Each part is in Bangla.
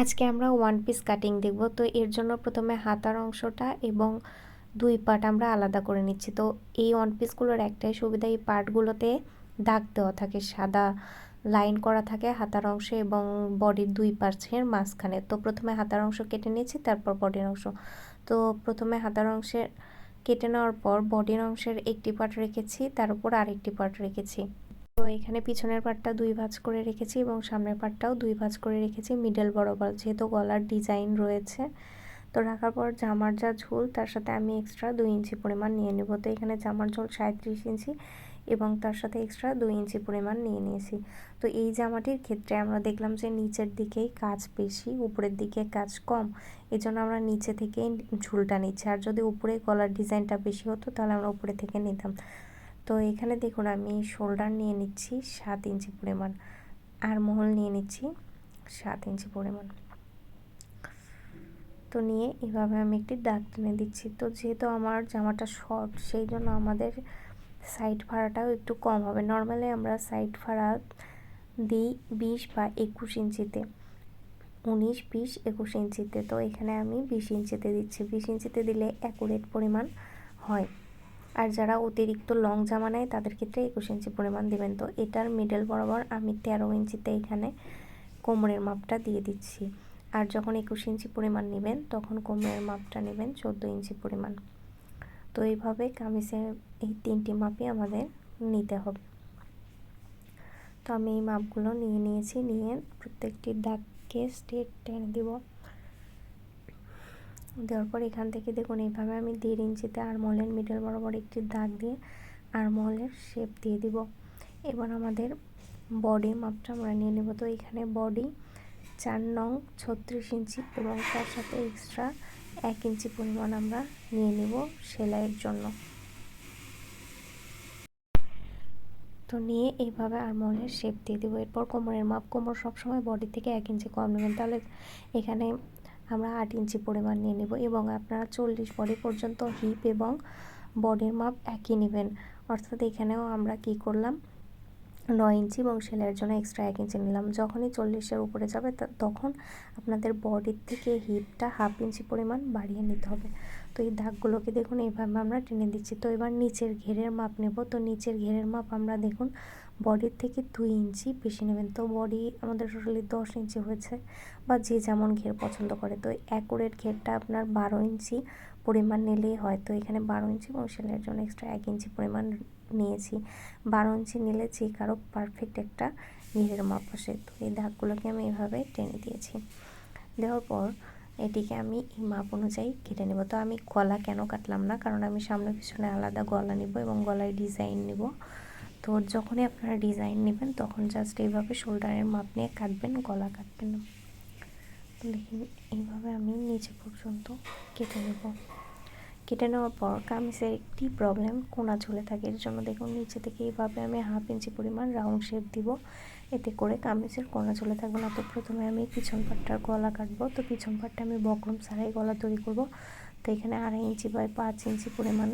আজকে আমরা ওয়ান পিস কাটিং দেখব। তো এর জন্য প্রথমে হাতার অংশটা এবং দুই পার্ট আমরা আলাদা করে নিচ্ছি। তো এই ওয়ান পিসগুলোর একটাই সুবিধা, এই পার্টগুলোতে দাগ দেওয়া থাকে, সাদা লাইন করা থাকে হাতার অংশে এবং বডির দুই পার্শ্বের মাঝখানে। তো প্রথমে হাতার অংশ কেটে নিয়েছি, তারপর বডির অংশ। তো প্রথমে হাতার অংশের কেটে নেওয়ার পর বডির অংশের একটি পার্ট রেখেছি, তার উপর আরেকটি পার্ট রেখেছি। তো এখানে পিছনের পার্টটা দুই ভাঁজ করে রেখেছি এবং সামনের পার্টটাও দুই ভাঁজ করে রেখেছি মিডল বরাবর, যেহেতু গলার ডিজাইন রয়েছে। তো রাখার পর জামার যা ঝুল, তার সাথে আমি এক্সট্রা দুই ইঞ্চি পরিমাণ নিয়ে নেব। তো এখানে জামার ঝোল সাঁত্রিশ ইঞ্চি এবং তার সাথে এক্সট্রা দুই ইঞ্চি পরিমাণ নিয়ে নিয়েছি। তো এই জামাটির ক্ষেত্রে আমরা দেখলাম যে নিচের দিকেই কাজ বেশি, উপরের দিকে কাজ কম। এই জন্য আমরা নিচে থেকেই ঝুলটা নিচ্ছি। আর যদি উপরে গলার ডিজাইনটা বেশি হতো, তাহলে আমরা উপরে থেকে নিতাম। তো এখানে দেখুন, আমি শোল্ডার নিয়ে নিচ্ছি সাত ইঞ্চি পরিমাণ আর মহল নিয়ে নিচ্ছি সাত ইঞ্চি পরিমাণ। তো নিয়ে এভাবে আমি একটি দাগ টেনে দিচ্ছি। তো যেহেতু আমার জামাটা শর্ট, সেই জন্য আমাদের সাইড ভাড়াটাও একটু কম হবে। নর্মালি আমরা সাইড ভাড়া দিই বিশ বা একুশ ইঞ্চিতে, উনিশ, বিশ, একুশ ইঞ্চিতে। তো এখানে আমি বিশ ইঞ্চিতে দিচ্ছি। বিশ ইঞ্চিতে দিলে অ্যাকুরেট পরিমাণ হয়। আর যারা অতিরিক্ত লং জামা নেয়, তাদের ক্ষেত্রে একুশ ইঞ্চি পরিমাণ দেবেন। তো এটার মিডল বরাবর আমি তেরো ইঞ্চিতে এখানে কোমরের মাপটা দিয়ে দিচ্ছি। আর যখন একুশ ইঞ্চি পরিমাণ নেবেন, তখন কোমরের মাপটা নেবেন চোদ্দ ইঞ্চি পরিমাণ। তো এইভাবে কামিজের এই তিনটি মাপই আমাদের নিতে হবে। তো আমি এই মাপগুলো নিয়ে নিয়েছি, নিয়ে প্রত্যেকটি দাগকে স্ট্রেট টেনে দিব। দেওয়ার পর এখান থেকে দেখুন, এইভাবে আমি দেড় ইঞ্চিতে আরমহলের মিডল বরাবর একটি দাগ দিয়ে আরমহলের শেপ দিয়ে দিব। এবার আমাদের বডি মাপটা আমরা নিয়ে নেব। তো এখানে বডি চার নং ছত্রিশ ইঞ্চি এবং তার সাথে এক্সট্রা এক ইঞ্চি পরিমাণ আমরা নিয়ে নেব সেলাইয়ের জন্য। তো নিয়ে এইভাবে আরমহলের শেপ দিয়ে দেবো। এরপর কোমরের মাপ, কোমর সবসময় বডি থেকে এক ইঞ্চি কম নেবেন। তাহলে এখানে আমরা আট ইঞ্চি পরিমাণ নিয়ে নেব এবং আপনারা চল্লিশ বডি পর্যন্ত হিপ এবং বডির মাপ একই নেবেন। অর্থাৎ এখানেও আমরা কি করলাম? নয় ইঞ্চি এবং সেলাইয়ের জন্য এক্সট্রা এক ইঞ্চি নিলাম। যখনই চল্লিশের উপরে যাবে তখন আপনাদের বডির থেকে হিপটা হাফ ইঞ্চি পরিমাণ বাড়িয়ে নিতে হবে। তো এই দাগগুলোকে দেখুন, এইভাবে আমরা টেনে দিচ্ছি। তো এবার নিচের ঘেরের মাপ নেব। তো নিচের ঘেরের মাপ আমরা দেখুন বডির থেকে দুই ইঞ্চি বেশি নেবেন। তো বডি আমাদের টোটালি দশ ইঞ্চি হয়েছে বা যে যেমন ঘের পছন্দ করে। তো অ্যাকুরেট ঘেরটা আপনার বারো ইঞ্চি পরিমাণ নিলেই হয়। তো এখানে বারো ইঞ্চি এবং সেলাইয়ের জন্য এক্সট্রা এক ইঞ্চি পরিমাণ নিয়েছি। বারো ইঞ্চি নিলে যে কারও পারফেক্ট একটা ঘেরের মাপ আসে। তো এই দাগগুলোকে আমি এভাবে টেনে দিয়েছি। দেওয়ার পর এটিকে আমি এই মাপ অনুযায়ী কেটে নেব। তো আমি গলা কেন কাটলাম না? কারণ আমি সামনে পিছনে আলাদা গলা নিব এবং গলায় ডিজাইন নিব। তো যখনই আপনারা ডিজাইন নেবেন, তখন জাস্ট এইভাবে শোল্ডারের মাপ নিয়ে কাটবেন, গলা কাটবেন দেখুন, এইভাবে আমি নিচে পর্যন্ত কেটে নেব। কেটে নেওয়ার পর কামিজের একটি প্রবলেম কোনা ঝুলে থাকে। এর জন্য দেখুন, নিচে থেকে এইভাবে আমি হাফ ইঞ্চি পরিমাণ রাউন্ড শেপ দিব। এতে করে কামিজের কোনা ঝুলে থাকবে না। তো প্রথমে আমি পিছন পাটটার গলা কাটবো। তো পিছন পাটটা আমি বকরম ছাড়াই গলা তৈরি করব। তো এখানে আড়াই ইঞ্চি বাই পাঁচ ইঞ্চি পরিমাণ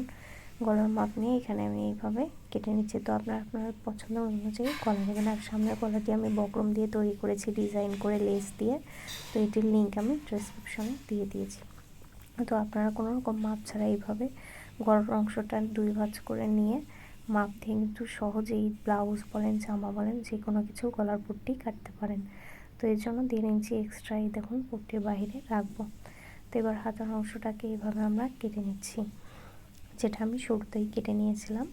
গলার মাপ নিয়ে এখানে আমি এইভাবে কেটে নিচ্ছি। তো আপনার আপনার পছন্দ অনুযায়ী গলা নেবেন আর সামনের গলাটি আমি বকরম দিয়ে তৈরি করেছি, ডিজাইন করে লেস দিয়ে। তো এটির লিঙ্ক আমি ডিসক্রিপশনে দিয়ে দিয়েছি। তো আপনারা কোনো রকম মাপ ছাড়া এইভাবে গলার অংশটা দুই ভাঁজ করে নিয়ে মাপ দিয়ে কিন্তু সহজেই ব্লাউজ বলেন, জামা বলেন যে কোনো কিছু গলার পট্টি কাটতে পারেন। তো এর জন্য দেড় ইঞ্চি এক্সট্রা এই দেখুন, পট্টির বাহিরে রাখব। তো এবার হাতার অংশটাকে এইভাবে আমরা কেটে নিচ্ছি। যেটা আমি শুরুতেই কেটে নিয়েছিলাম।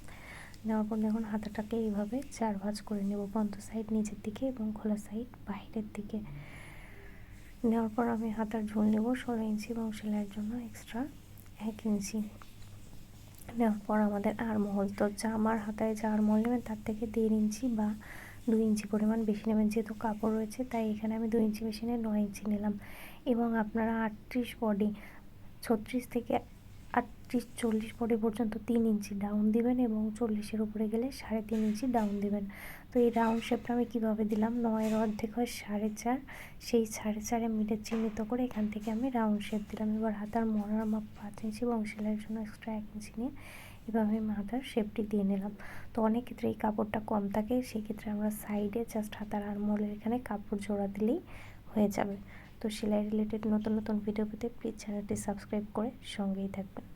নেওয়ার পর দেখুন হাতাটাকে এইভাবে চার ভাঁজ করে নেব বন্ধ সাইড নিচের দিকে এবং খোলা সাইড বাইরের দিকে। নেওয়ার পর আমি হাতার ঝুল নেব ষোলো ইঞ্চি এবং সেলাইয়ের জন্য এক্সট্রা এক ইঞ্চি নেওয়ার পর আমাদের আর আরমহল, তো জামার হাতায় যা আরমহল নেবেন তার থেকে দেড় ইঞ্চি বা দুই ইঞ্চি পরিমাণ বেশি নেবেন। যেহেতু কাপড় রয়েছে, তাই এখানে আমি দুই ইঞ্চি বেশি নিয়ে নয় ইঞ্চি নিলাম। এবং আপনারা আটত্রিশ বডি ছত্রিশ থেকে আটত্রিশ চল্লিশ বডি পর্যন্ত তিন ইঞ্চি ডাউন দিবেন এবং চল্লিশের উপরে গেলে সাড়ে তিন ইঞ্চি ডাউন দিবেন। তো এই রাউন্ড শেপটা আমি কীভাবে দিলাম? নয়ের অর্ধেক হয় সাড়ে চার, সেই সাড়ে চারে মিটে চিহ্নিত করে এখান থেকে আমি রাউন্ড শেপ দিলাম। এবার হাতার মরার মাপ পাঁচ ইঞ্চি এবং সেলাইয়ের জন্য এক্সট্রা এক ইঞ্চি নিয়ে এভাবে আমি হাতার শেপটি দিয়ে নিলাম। তো অনেক ক্ষেত্রে এই কাপড়টা কম থাকে, সেক্ষেত্রে আমরা সাইডে জাস্ট হাতার আরমোলের এখানে কাপড় জোড়া দিলেই হয়ে যাবে। তো সেলাই রিলেটেড নতুন নতুন ভিডিও পেতে প্লিজ চ্যানেলটি সাবস্ক্রাইব করে সঙ্গেই থাকবেন।